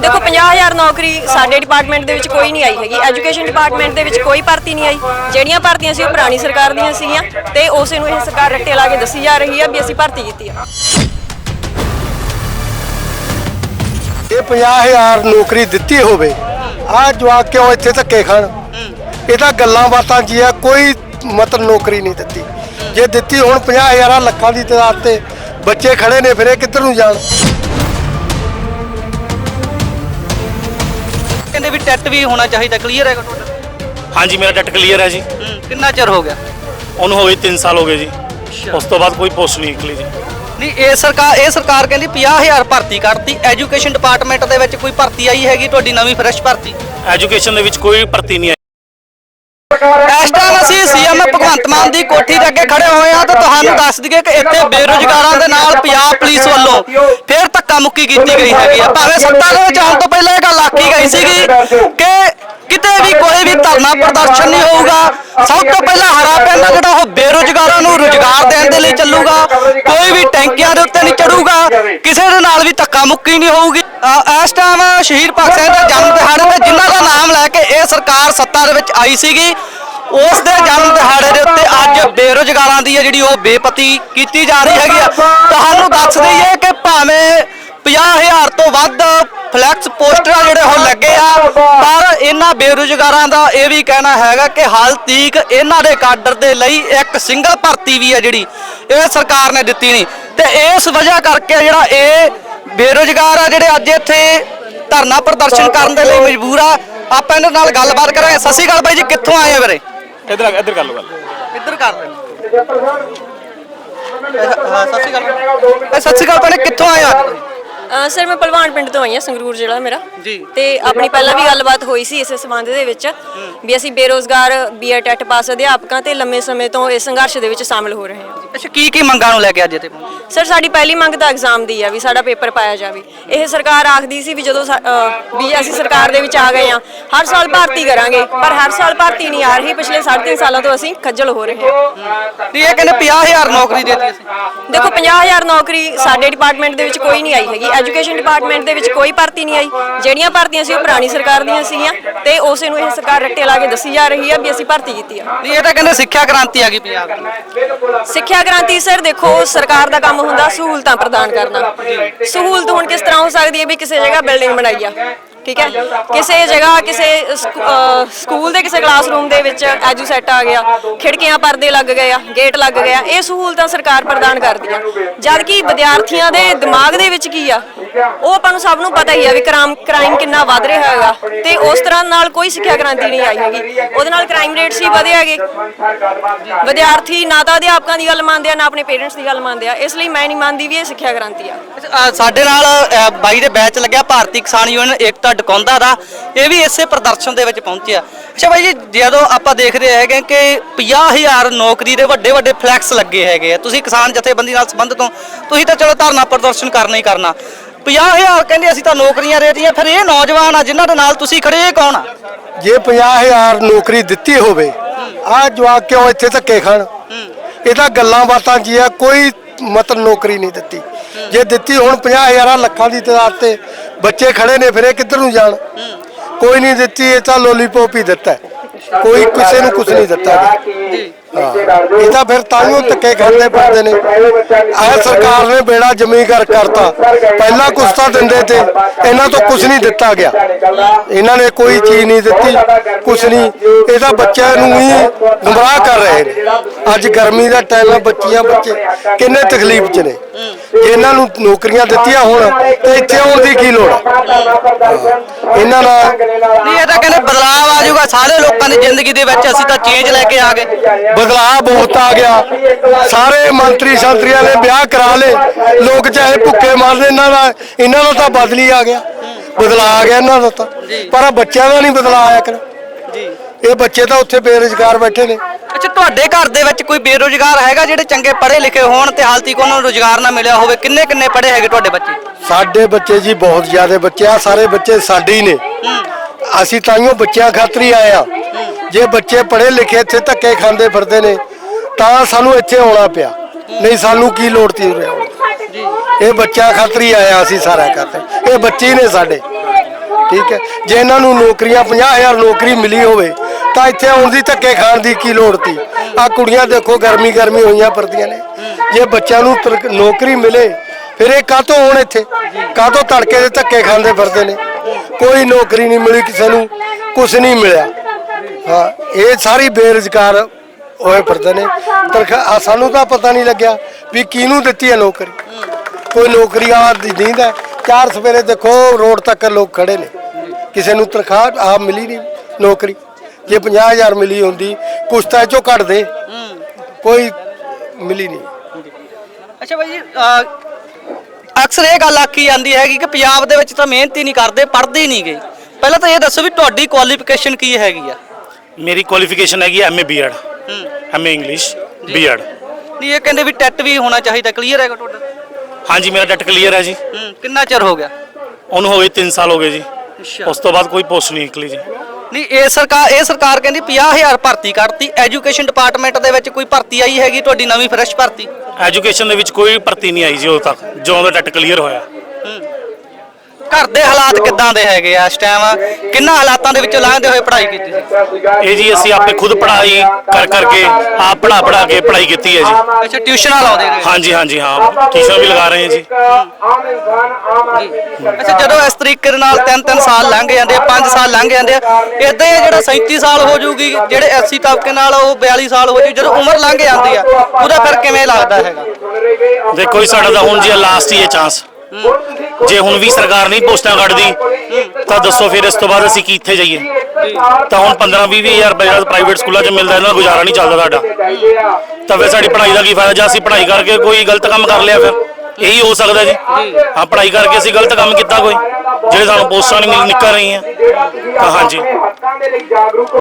ਦੇਖੋ 50000 ਨੌਕਰੀ ਸਾਡੇ ਡਿਪਾਰਟਮੈਂਟ ਦੇ ਵਿੱਚ ਕੋਈ ਨਹੀਂ ਆਈ ਹੈਗੀ। ਐਜੂਕੇਸ਼ਨ ਡਿਪਾਰਟਮੈਂਟ ਦੇ ਵਿੱਚ ਕੋਈ ਭਰਤੀ ਨਹੀਂ ਆਈ। ਜਿਹੜੀਆਂ ਭਰਤੀਆਂ ਸੀ, ਉਹ ਪੁਰਾਣੀ ਸਰਕਾਰ ਦੀਆਂ ਸੀਗੀਆਂ ਤੇ ਉਸੇ ਨੂੰ ਇਹ ਸਰਕਾਰ ਰੱਟੇ ਲਾ ਕੇ ਦੱਸੀ ਜਾ ਰਹੀ ਆ ਵੀ ਅਸੀਂ ਭਰਤੀ ਕੀਤੀ ਆ। ਇਹ 50000 ਨੌਕਰੀ ਦਿੱਤੀ ਹੋਵੇ ਆ ਜਵਾਕ ਕਿਉਂ ਇੱਥੇ ਧੱਕੇ ਖਾਣ? ਇਹ ਤਾਂ ਗੱਲਾਂ ਬਾਤਾਂ ਜੀ ਆ? ਕੋਈ ਮਤਲਬ ਨੌਕਰੀ ਨਹੀਂ ਦਿੱਤੀ। ਜੇ ਦਿੱਤੀ, ਹੁਣ 50000 ਲੱਖਾਂ ਦੀ ਤਾਦਾਦ ਤੇ ਬੱਚੇ ਖੜੇ ਨੇ, ਫਿਰ ਇਹ ਕਿੱਧਰ ਨੂੰ ਜਾਣ? ਵੀ ਟੈਟ ਵੀ ਹੋਣਾ ਚਾਹੀਦਾ ਕਲੀਅਰ ਹੈਗਾ ਤੁਹਾਡਾ? ਹਾਂਜੀ ਮੇਰਾ ਡਟ ਕਲੀਅਰ ਹੈ ਜੀ। ਹੂੰ, ਕਿੰਨਾ ਚਿਰ ਹੋ ਗਿਆ? ਉਹਨੂੰ ਹੋ ਗਏ 3 ਸਾਲ ਹੋ ਗਏ ਜੀ। ਉਸ ਤੋਂ ਬਾਅਦ ਕੋਈ ਪੋਸਟ ਨਹੀਂ ਨਿਕਲੀ ਜੀ। ਨਹੀਂ ਇਹ ਸਰਕਾਰ ਇਹ ਸਰਕਾਰ ਕਹਿੰਦੀ 50000 ਭਰਤੀ ਕੱਢਤੀ ਐਜੂਕੇਸ਼ਨ ਡਿਪਾਰਟਮੈਂਟ ਦੇ ਵਿੱਚ ਕੋਈ ਭਰਤੀ ਆਈ ਹੈਗੀ ਤੁਹਾਡੀ ਨਵੀਂ ਫਰੈਸ਼ ਭਰਤੀ? ਐਜੂਕੇਸ਼ਨ ਦੇ ਵਿੱਚ ਕੋਈ ਭਰਤੀ ਨਹੀਂ ਆਈ। ਇਸ ਟਾਈਮ ਅਸੀਂ ਸੀਐਮ ਭਗਵੰਤ ਮਾਨ ਦੀ ਕੋਠੀ ਦੇ ਅੱਗੇ ਖੜੇ ਹੋਏ ਹਾਂ ਤਾਂ ਤੁਹਾਨੂੰ ਦੱਸ ਦਈਏ ਕਿ ਇੱਥੇ ਬੇਰੁਜ਼ਗਾਰਾਂ ਦੇ ਨਾਲ ਪੰਜਾਬ ਪੁਲਿਸ ਵੱਲੋਂ ਫੇਰ ਧੱਕਾ ਮੁੱਕੀ ਕੀਤੀ ਗਈ ਹੈਗੀ ਆ। ਭਾਵੇਂ ਸੱਤਾ ਦੇ ਵਿੱਚ ਆਉਣ ਤੋਂ ਪਹਿਲਾਂ ਇਹ ਗੱਲ ਆਖੀ ਗਈ ਸੀਗੀ ਕਿ ਕਿਤੇ ਵੀ ਕੋਈ ਵੀ ਧਰਨਾ ਪ੍ਰਦਰਸ਼ਨ ਨਹੀਂ ਹੋਊਗਾ ਸਭ ਤੋਂ ਪਹਿਲਾਂ ਹਰਾ ਪੈਂਦਾ ਜਿਹੜਾ ਉਹ ਬੇਰੁਜ਼ਗਾਰਾਂ ਨੂੰ ਰੁਜ਼ਗਾਰ ਦੇਣ ਦੇ ਲਈ ਚੱਲੂਗਾ ਕੋਈ ਵੀ ਟੈਂਕੀਆਂ ਦੇ ਉੱਤੇ ਨਹੀਂ ਚੜੂਗਾ ਕਿਸੇ ਦੇ ਨਾਲ ਵੀ ਧੱਕਾ ਮੁੱਕੀ ਨਹੀਂ ਹੋਊਗੀ। ਇਸ ਟਾਈਮ ਸ਼ਹੀਦ ਭਗਤ ਸਿੰਘ ਦੇ ਜਨਮ ਦਿਹਾੜੇ ਤੇ ਜਿਨ੍ਹਾਂ ਦਾ ਨਾਮ ਲੈ ਕੇ ਇਹ ਸਰਕਾਰ ਸੱਤਾ ਦੇ ਵਿੱਚ ਆਈ ਸੀਗੀ ਉਸ ਦੇ ਜਨਮ ਦਿਹਾੜੇ ਦੇ ਉੱਤੇ ਅੱਜ ਬੇਰੁਜ਼ਗਾਰਾਂ ਦੀ ਜਿਹੜੀ ਉਹ ਬੇਪਤੀ ਕੀਤੀ ਜਾ ਰਹੀ ਹੈਗੀ ਆ। ਤੁਹਾਨੂੰ ਦੱਸ ਦਈਏ ਕਿ ਭਾਵੇਂ 50000 ਤੋਂ ਵੱਧ ਫਲੈਕਸ ਪੋਸਟਰ ਜਿਹੜੇ ਉਹ ਲੱਗੇ ਆ। ਪਰ ਇਹਨਾਂ ਬੇਰੁਜ਼ਗਾਰਾਂ ਦਾ ਇਹ ਵੀ ਕਹਿਣਾ ਹੈਗਾ ਕਿ ਹਾਲ ਤੀਕ ਇਹਨਾਂ ਦੇ ਕਾਡਰ ਦੇ ਲਈ ਇੱਕ ਸਿੰਗਲ ਭਰਤੀ ਵੀ ਹੈ ਜਿਹੜੀ ਇਹ ਸਰਕਾਰ ਨੇ ਦਿੱਤੀ ਨਹੀਂ। ਤੇ ਇਸ ਵਜ੍ਹਾ ਕਰਕੇ ਜਿਹੜਾ ਇਹ ਬੇਰੁਜ਼ਗਾਰ ਆ ਜਿਹੜੇ ਅੱਜ ਇੱਥੇ ਧਰਨਾ ਪ੍ਰਦਰਸ਼ਨ ਕਰਨ ਦੇ ਲਈ ਮਜਬੂਰ ਆ। ਆਪਾਂ ਇਹਨਾਂ ਨਾਲ ਗੱਲਬਾਤ ਕਰਾਂਗੇ। ਸਤਿ ਸ਼੍ਰੀ ਅਕਾਲ ਬਾਈ ਜੀ ਕਿੱਥੋਂ ਆਏ ਆ ਵੀਰੇ? ਇੱਧਰ ਇੱਧਰ ਕਰ ਲਓ ਗੱਲ। ਇੱਧਰ ਕਰ ਹਾਂ ਸਤਿ ਸ਼੍ਰੀ ਅਕਾਲ। ਸਤਿ ਸ਼੍ਰੀ ਅਕਾਲ ਭੈਣੇ ਕਿੱਥੋਂ ਆਏ ਆ ਸਰ ਮੈਂ ਪਹਿਲਵਾਨ ਪਿੰਡ ਤੋਂ ਆਈ ਹਾਂ ਸੰਗਰੂਰ ਜ਼ਿਲ੍ਹਾ ਮੇਰਾ। ਜੀ। ਤੇ ਆਪਣੀ ਪਹਿਲਾਂ ਵੀ ਗੱਲਬਾਤ ਹੋਈ ਸੀ ਇਸੇ ਸੰਬੰਧ ਦੇ ਵਿੱਚ ਵੀ ਅਸੀਂ ਬੇਰੋਜ਼ਗਾਰ ਬੀਐਡ ਟੈਟ ਪਾਸ ਅਧਿਆਪਕਾਂ ਤੇ ਲੰਮੇ ਸਮੇਂ ਤੋਂ ਇਸ ਸੰਘਰਸ਼ ਦੇ ਵਿੱਚ ਸ਼ਾਮਲ ਹੋ ਰਹੇ ਹਾਂ। ਅੱਛਾ ਕੀ ਕੀ ਮੰਗਾਂ ਨੂੰ ਲੈ ਕੇ ਅੱਜ ਇੱਥੇ ਪਹੁੰਚੇ? ਸਰ ਸਾਡੀ ਪਹਿਲੀ ਮੰਗ ਤਾਂ ਐਗਜ਼ਾਮ ਦੀ ਆ ਵੀ ਸਾਡਾ ਪੇਪਰ ਪਾਇਆ ਜਾਵੇ। ਇਹ ਸਰਕਾਰ ਆਖਦੀ ਸੀ ਵੀ ਜਦੋਂ ਵੀ ਅਸੀਂ ਸਰਕਾਰ ਦੇ ਵਿੱਚ ਆ ਗਏ ਆ ਹਰ ਸਾਲ ਭਰਤੀ ਕਰਾਂਗੇ ਪਰ ਹਰ ਸਾਲ ਭਰਤੀ ਨਹੀਂ ਆ ਰਹੀ ਪਿਛਲੇ 3.5 ਸਾਲਾਂ ਤੋਂ ਅਸੀਂ ਖੱਜਲ ਹੋ ਰਹੇ ਹਾਂ। ਨਹੀਂ ਇਹ ਕਹਿੰਦੇ 50000 ਨੌਕਰੀ ਦੇਤੀ ਅਸੀਂ ਦੇਖੋ 50000 ਨੌਕਰੀ ਸਾਡੇ ਡਿਪਾਰਟਮੈਂਟ ਦੇ ਵਿੱਚ ਕੋਈ ਨਹੀਂ ਆਈ ਹੈਗੀ ਐਜੂਕੇਸ਼ਨ ਡਿਪਾਰਟਮੈਂਟ ਦੇ ਵਿੱਚ ਕੋਈ ਭਰਤੀ ਨਹੀਂ ਆਈ। ਜਿਹੜੀਆਂ ਭਰਤੀਆਂ ਸੀ ਉਹ ਪੁਰਾਣੀ ਸਰਕਾਰ ਦੀਆਂ ਸੀਗੀਆਂ ਤੇ ਉਸੇ ਨੂੰ ਇਹ ਸਰਕਾਰ ਰੱਟੇ ਲਾ ਕੇ ਦੱਸੀ ਜਾ ਰਹੀ ਆ ਵੀ ਅਸੀਂ ਭਰਤੀ ਕੀਤੀ ਆ। ਨਹੀਂ ਇਹ ਤਾਂ ਕਹਿੰਦੇ ਸਿੱਖਿਆ ਕ੍ਰਾਂਤੀ ਆ ਗਈ ਪੰਜਾਬ ਦੀ। ਸਿੱਖਿਆ ਕ੍ਰਾਂਤੀ ਸਰ ਦੇਖੋ ਸਰਕਾਰ ਦਾ ਕੰਮ ਹੁੰਦਾ ਸਹੂਲਤਾਂ ਪ੍ਰਦਾਨ ਕਰਨਾ। ਸਹੂਲਤ ਹੁਣ ਕਿਸ ਤਰ੍ਹਾਂ ਹੋ ਸਕਦੀ ਹੈ ਵੀ ਕਿਸੇ ਜਗ੍ਹਾ ਬਿਲਡਿੰਗ ਬਣਾਈ ਆ ਠੀਕ ਹੈ? ਕਿਸੇ ਜਗ੍ਹਾ ਕਿਸੇ ਸਕੂਲ ਦੇ ਕਿਸੇ ਕਲਾਸਰੂਮ ਦੇ ਵਿੱਚ ਐਜੂ ਸੈੱਟ ਆ ਗਿਆ ਖਿੜਕੀਆਂ ਪਰਦੇ ਲੱਗ ਗਏ ਆ ਗੇਟ ਲੱਗ ਗਿਆ ਇਹ ਸਹੂਲਤਾਂ ਸਰਕਾਰ ਪ੍ਰਦਾਨ ਕਰਦੀ ਆ। ਜਦ ਕਿ ਵਿਦਿਆਰਥੀਆਂ ਦੇ ਦਿਮਾਗ ਦੇ ਵਿੱਚ ਕੀ ਆ ਉਹ ਆਪਾਂ ਨੂੰ ਸਭ ਨੂੰ ਪਤਾ ਹੀ ਆ ਵੀ ਕ੍ਰਾਈਮ ਕ੍ਰਾਈਮ ਕਿੰਨਾ ਵੱਧ ਰਿਹਾ ਹੈਗਾ। ਤੇ ਉਸ ਤਰ੍ਹਾਂ ਨਾਲ ਕੋਈ ਸਿੱਖਿਆ ਕ੍ਰਾਂਤੀ ਨਹੀਂ ਆਈ ਹੈਗੀ। ਉਹਦੇ ਨਾਲ ਕ੍ਰਾਈਮ ਰੇਟਸ ਹੀ ਵਧੇ ਹੈਗੇ। ਵਿਦਿਆਰਥੀ ਨਾ ਤਾਂ ਅਧਿਆਪਕਾਂ ਦੀ ਗੱਲ ਮੰਨਦੇ ਆ ਨਾ ਆਪਣੇ ਪੇਰੈਂਟਸ ਦੀ ਗੱਲ ਮੰਨਦੇ ਆ। ਇਸ ਲਈ ਮੈਂ ਨਹੀਂ ਮੰਨਦੀ ਵੀ ਇਹ ਸਿੱਖਿਆ ਕ੍ਰਾਂਤੀ ਆ। ਸਾਡੇ ਨਾਲ ਬਾਈ ਦੇ ਬੈਚ ਲੱਗਿਆ ਭਾਰਤੀ ਕਿਸਾਨ ਯੂਨੀਅਨ ਏਕਤਾ ਡਕੌਂਦਾ ਦਾ। ਇਹ ਵੀ ਇਸੇ ਪ੍ਰਦਰਸ਼ਨ ਦੇ ਵਿੱਚ ਪਹੁੰਚਿਆ। ਅੱਛਾ ਬਾਈ ਜੀ ਜਦੋਂ ਆਪਾਂ ਦੇਖਦੇ ਹੈਗੇ ਕਿ 50000 ਨੌਕਰੀ ਦੇ ਵੱਡੇ ਵੱਡੇ ਫਲੈਕਸ ਲੱਗੇ ਹੈਗੇ ਆ। ਤੁਸੀਂ ਕਿਸਾਨ ਜਥੇਬੰਦੀ ਨਾਲ ਸੰਬੰਧਿਤ ਹੋ। ਤੁਸੀਂ ਤਾਂ ਚਲੋ ਧਰਨਾ ਪ੍ਰਦਰਸ਼ਨ ਕਰਨਾ ਹੀ ਕਰਨਾ। 50000 ਕਹਿੰਦੇ ਅਸੀਂ ਤਾਂ ਨੌਕਰੀਆਂ ਦੇ ਦਿੱਤੀਆਂ ਫਿਰ ਇਹ ਨੌਜਵਾਨ ਆ ਜਿਨ੍ਹਾਂ ਦੇ ਨਾਲ ਤੁਸੀਂ ਖੜੇ ਇਹ ਕੌਣ ਆ? ਜੇ 50000 ਨੌਕਰੀ ਦਿੱਤੀ ਹੋਵੇ ਆ ਜਵਾਕ ਕਿਉਂ ਇੱਥੇ ਧੱਕੇ ਖਾਣ? ਇਹ ਤਾਂ ਗੱਲਾਂ ਬਾਤਾਂ ਜੀ ਆ ਕੋਈ ਮਤਲਬ ਨੌਕਰੀ ਨਹੀਂ ਦਿੱਤੀ। ਜੇ ਦਿੱਤੀ ਹੁਣ 50000 ਲੱਖਾਂ ਦੀ ਤਾਦਾਦ ਤੇ ਬੱਚੇ ਖੜੇ ਨੇ ਫਿਰ ਇਹ ਕਿੱਧਰ ਨੂੰ ਜਾਣ? ਕੋਈ ਨਹੀਂ ਦਿੱਤੀ ਇਹ ਤਾਂ ਲੋਲੀਪੌਪ ਹੀ ਦਿੱਤਾ। ਕੋਈ ਕਿਸੇ ਨੂੰ ਕੁਝ ਨਹੀਂ ਦਿੱਤਾ। ਇਹ ਤਾਂ ਫਿਰ ਤਾਈਓ ਧੱਕੇ ਖਾਂਦੇ ਫਿਰਦੇ ਨੇ। ਆਹ ਸਰਕਾਰ ਨੇ ਬੇੜਾ ਜ਼ਮੀਨ ਕਰ ਕਰਤਾ। ਪਹਿਲਾਂ ਕੁਛ ਤਾਂ ਦਿੰਦੇ ਤੇ ਇਹਨਾਂ ਤੋਂ ਕੁਝ ਨਹੀਂ ਦਿੱਤਾ ਗਿਆ। ਇਹਨਾਂ ਨੇ ਕੋਈ ਚੀਜ਼ ਨਹੀਂ ਦਿੱਤੀ ਕੁਝ ਨਹੀਂ। ਇਹ ਤਾਂ ਬੱਚਿਆਂ ਨੂੰ ਹੀ ਗੁੰਮਰਾਹ ਕਰ ਰਹੇ ਨੇ। ਅੱਜ ਗਰਮੀ ਦਾ ਟਾਈਮ ਹੈ ਬੱਚੀਆਂ ਬੱਚੇ ਕਿੰਨੇ ਤਕਲੀਫ 'ਚ ਨੇ। ਜੇ ਇਹਨਾਂ ਨੂੰ ਨੌਕਰੀਆਂ ਦਿੱਤੀਆਂ ਹੁਣ ਤੇ ਇੱਥੇ ਆਉਣ ਦੀ ਕੀ ਲੋੜ ਇਹਨਾਂ ਨਾਲ ਨਹੀਂ ਇਹ ਤਾਂ ਕਹਿੰਦੇ ਬਦਲਾਅ ਆ ਜਾਊਗਾ। ਸਾਰੇ ਲੋਕਾਂ ਦੀ ਜ਼ਿੰਦਗੀ ਦੇ ਵਿੱਚ ਅਸੀਂ ਤਾਂ ਚੇਂਜ ਲੈ ਕੇ ਆ ਗਏ। ਬਦਲਾਅ ਬਹੁਤ ਆ ਗਿਆ। ਸਾਰੇ ਮੰਤਰੀ ਸੰਤਰੀਆਂ ਨੇ ਵਿਆਹ ਕਰਾ ਲਏ। ਲੋਕ ਚਾਹੇ ਭੁੱਖੇ ਮਰਦੇ ਇਹਨਾਂ ਦਾ ਇਹਨਾਂ ਦਾ ਤਾਂ ਬਦਲੀ ਆ ਗਿਆ। ਬਦਲਾਅ ਆ ਗਿਆ ਇਹਨਾਂ ਦਾ ਤਾਂ। ਪਰ ਬੱਚਿਆਂ ਦਾ ਨਹੀਂ ਬਦਲਾਅ ਆਇਆ ਕਰ ਜੀ। ਇਹ ਬੱਚੇ ਤਾਂ ਉੱਥੇ ਬੇਰੁਜ਼ਗਾਰ ਬੈਠੇ ਨੇ। ਅੱਛਾ ਤੁਹਾਡੇ ਘਰ ਦੇ ਵਿੱਚ ਕੋਈ ਬੇਰੋਜ਼ਗਾਰ ਹੈਗਾ ਜਿਹੜੇ ਚੰਗੇ ਪੜ੍ਹੇ ਲਿਖੇ ਹੋਣ ਤੇ ਹਾਲ ਤੱਕ ਉਹਨਾਂ ਨੂੰ ਰੋਜ਼ਗਾਰ ਨਾ ਮਿਲਿਆ ਹੋਵੇ? ਕਿੰਨੇ ਕਿੰਨੇ ਪੜ੍ਹੇ ਹੈਗੇ ਤੁਹਾਡੇ ਬੱਚੇ? ਸਾਡੇ ਬੱਚੇ ਜੀ ਬਹੁਤ ਜ਼ਿਆਦਾ ਬੱਚੇ ਆ। ਸਾਰੇ ਬੱਚੇ ਸਾਡੇ ਹੀ ਨੇ। ਅਸੀਂ ਤਾਈਓ ਬੱਚਿਆਂ ਖਾਤਰ ਹੀ ਆਏ ਆ। ਜੇ ਬੱਚੇ ਪੜ੍ਹੇ ਲਿਖੇ ਇੱਥੇ ਧੱਕੇ ਖਾਂਦੇ ਫਿਰਦੇ ਨੇ, ਤਾਂ ਸਾਨੂੰ ਇੱਥੇ ਆਉਣਾ ਪਿਆ। ਨਹੀਂ ਸਾਨੂੰ ਕੀ ਲੋੜ ਤੀ ਉਰੇ ਇਹ ਬੱਚਿਆਂ ਖਾਤਰ ਹੀ ਆਇਆ ਅਸੀਂ ਸਾਰਾ ਕਰਦੇ ਇਹ ਬੱਚੇ ਹੀ ਨੇ ਸਾਡੇ। ਠੀਕ ਹੈ? ਜੇ ਇਹਨਾਂ ਨੂੰ ਨੌਕਰੀਆਂ 50000 ਨੌਕਰੀ ਮਿਲੀ ਹੋਵੇ, ਤਾਂ ਇੱਥੇ ਆਉਣ ਦੀ, ਧੱਕੇ ਖਾਣ ਦੀ ਕੀ ਲੋੜ ਤੀ ਆ ਕੁੜੀਆਂ ਦੇਖੋ, ਗਰਮੀ ਗਰਮੀ ਹੋਈਆਂ ਫਿਰਦੀਆਂ ਨੇ। ਜੇ ਬੱਚਿਆਂ ਨੂੰ ਤਰ- ਨੌਕਰੀ ਮਿਲੇ, ਫਿਰ ਇਹ ਕਾਹਤੋਂ ਆਉਣ ਇੱਥੇ? ਕਾਹਤੋਂ ਤੜਕੇ ਦੇ ਧੱਕੇ ਖਾਂਦੇ ਫਿਰਦੇ ਨੇ? ਕੋਈ ਨੌਕਰੀ ਨਹੀਂ ਮਿਲੀ ਕਿਸੇ ਨੂੰ ਕੁਝ ਨਹੀਂ ਮਿਲਿਆ। ਹਾਂ, ਇਹ ਸਾਰੀ ਬੇਰੁਜ਼ਗਾਰ ਹੋਏ ਫਿਰਦੇ ਨੇ। ਤਨਖਾਹ ਸਾਨੂੰ ਤਾਂ ਪਤਾ ਨਹੀਂ ਲੱਗਿਆ ਵੀ ਕਿਹਨੂੰ ਦਿੱਤੀ ਹੈ ਨੌਕਰੀ। ਕੋਈ ਨੌਕਰੀ ਵਾਲਾ ਦੀ ਨੀਂਦ ਹੈ ਚਾਰ ਸਵੇਰੇ ਦੇਖੋ, ਰੋਡ ਤੱਕ ਲੋਕ ਖੜੇ ਨੇ। ਕਿਸੇ ਨੂੰ ਤਨਖਾਹ ਆ ਮਿਲੀ ਨਹੀਂ, ਨੌਕਰੀ। ਜੇ 50000 ਮਿਲੀ ਹੁੰਦੀ ਕੁਛ ਤਾਂ ਚੋਂ ਕੱਢ ਦੇ। ਕੋਈ ਮਿਲੀ ਨਹੀਂ। ਅੱਛਾ ਬਾਈ ਜੀ ਅਕਸਰ ਇਹ ਗੱਲ ਆਖੀ ਜਾਂਦੀ ਹੈਗੀ ਕਿ ਪੰਜਾਬ ਦੇ ਵਿੱਚ ਤਾਂ ਮਿਹਨਤ ਹੀ ਨਹੀਂ ਕਰਦੇ, ਪੜ੍ਹਦੇ ਹੀ ਨਹੀਂ ਗਏ ਪਹਿਲਾਂ ਤਾਂ ਇਹ ਦੱਸੋ ਵੀ ਤੁਹਾਡੀ ਕੁਆਲੀਫਿਕੇਸ਼ਨ ਕੀ ਹੈਗੀ ਆ? ਮੇਰੀ ਕੁਆਲੀਫਿਕੇਸ਼ਨ ਹੈਗੀ MA BEd MA English BEd ਨਹੀਂ ਇਹ ਕਹਿੰਦੇ ਵੀ ਟੈਟ ਵੀ ਹੋਣਾ ਚਾਹੀਦਾ ਕਲੀਅਰ ਹੈਗਾ ਤੁਹਾਡਾ? ਹਾਂਜੀ ਮੇਰਾ ਡੈਟ ਕਲੀਅਰ ਹੈ ਜੀ। ਹੂੰ ਕਿੰਨਾ ਚਿਰ ਹੋ ਗਿਆ? ਉਹਨੂੰ ਹੋ ਗਏ 3 ਸਾਲ ਹੋ ਗਏ ਜੀ। ਅੱਛਾ। ਉਸ ਤੋਂ ਬਾਅਦ ਕੋਈ ਪੋਸਟ ਨਹੀਂ ਨਿਕਲੀ ਜੀ। ਨਹੀਂ ਇਹ ਸਰਕਾਰ ਇਹ ਸਰਕਾਰ ਕਹਿੰਦੀ 50000 ਭਰਤੀ ਕੱਢਤੀ ਐਜੂਕੇਸ਼ਨ ਡਿਪਾਰਟਮੈਂਟ ਦੇ ਵਿੱਚ ਕੋਈ ਭਰਤੀ ਆਈ ਹੈਗੀ ਤੁਹਾਡੀ ਨਵੀਂ ਫਰੈਸ਼ ਭਰਤੀ? ਐਜੂਕੇਸ਼ਨ ਦੇ ਵਿੱਚ ਕੋਈ ਭਰਤੀ ਨਹੀਂ ਆਈ ਜੀ ਉਦੋਂ ਤੱਕ ਜਦੋਂ ਦਾ ਡੈਟ ਕਲੀਅਰ ਹੋਇਆ। ਘਰ ਦੇ ਹਾਲਾਤ ਕਿੱਦਾਂ ਦੇ ਹੈਗੇ ਆ? ਇਸ ਟਾਈਮ ਕਿੰਨਾ ਹਾਲਾਤਾਂ ਦੇ ਵਿੱਚੋਂ ਲੰਘਦੇ ਹੋਏ ਪੜ੍ਹਾਈ ਕੀਤੀ ਸੀ? ਇਹ ਜੀ ਅਸੀਂ ਆਪੇ ਖੁਦ ਪੜ੍ਹਾਈ ਕਰ ਕਰਕੇ ਆਪ ਪੜ੍ਹਾ ਪੜ੍ਹਾ ਕੇ ਪੜ੍ਹਾਈ ਕੀਤੀ ਹੈ ਜੀ। ਅੱਛਾ ਟਿਊਸ਼ਨਾਂ ਲਾਉਂਦੇ ਨੇ ਹਾਂਜੀ ਹਾਂਜੀ ਹਾਂ। ਟਿਊਸ਼ਨ ਵੀ ਲਗਾ ਰਹੇ ਹਾਂ ਜੀ। ਅੱਛਾ ਜਦੋਂ ਇਸ ਤਰੀਕੇ ਦੇ ਨਾਲ 3-3 ਸਾਲ ਲੰਘ ਜਾਂਦੇ ਆ 5 ਸਾਲ ਲੰਘ ਜਾਂਦੇ ਆ ਇਦਾਂ ਹੀ ਜਿਹੜਾ 37 ਸਾਲ ਹੋ ਜਾਊਗੀ ਜਿਹੜੇ 80 ਤਬਕੇ ਨਾਲ ਉਹ 42 ਸਾਲ ਹੋ ਜਾਊ ਜਦੋਂ ਉਮਰ ਲੰਘ ਜਾਂਦੀ ਆ ਉਹਦਾ ਫਿਰ ਕਿਵੇਂ ਲੱਗਦਾ ਹੈਗਾ? ਦੇਖੋ ਜੀ ਸਾਡਾ ਤਾਂ ਹੁਣ ਜੀ ਲਾਸਟ ਹੀ ਹੈ ਚਾਂਸ ਜੇ ਹੁਣ ਵੀ ਸਰਕਾਰ ਨਹੀਂ ਪੋਸਟਾਂ ਕੱਢਦੀ, ਤਾਂ ਦੱਸੋ ਫਿਰ ਇਸ ਤੋਂ ਬਾਅਦ ਅਸੀਂ ਕੀ ਜਾਈਏ? ਤਾਂ ਹੁਣ 15 20 ਹਜ਼ਾਰ ਰੁਪਏ ਜਿਹੜਾ ਪ੍ਰਾਈਵੇਟ ਸਕੂਲਾਂ 'ਚ ਮਿਲਦਾ, ਇਹਨਾਂ ਦਾ ਗੁਜ਼ਾਰਾ ਨਹੀਂ ਚੱਲਦਾ ਸਾਡਾ। ਤਾਂ ਫਿਰ ਸਾਡੀ ਪੜ੍ਹਾਈ ਦਾ ਕੀ ਫਾਇਦਾ? ਜੇ ਅਸੀਂ ਪੜ੍ਹਾਈ ਕਰਕੇ ਕੋਈ ਗਲਤ ਕੰਮ ਕਰ ਲਿਆ ਫਿਰ? ਇਹੀ ਹੋ ਸਕਦਾ ਜੀ। ਹਾਂ, ਪੜ੍ਹਾਈ ਕਰਕੇ ਅਸੀਂ ਗਲਤ ਕੰਮ ਕੀਤਾ ਕੋਈ, ਜਿਹੜੇ ਸਾਨੂੰ ਪੋਸਟਾਂ ਨਹੀਂ ਨਿਕਲ ਰਹੀਆਂ। ਤਾਂ ਹਾਂਜੀ।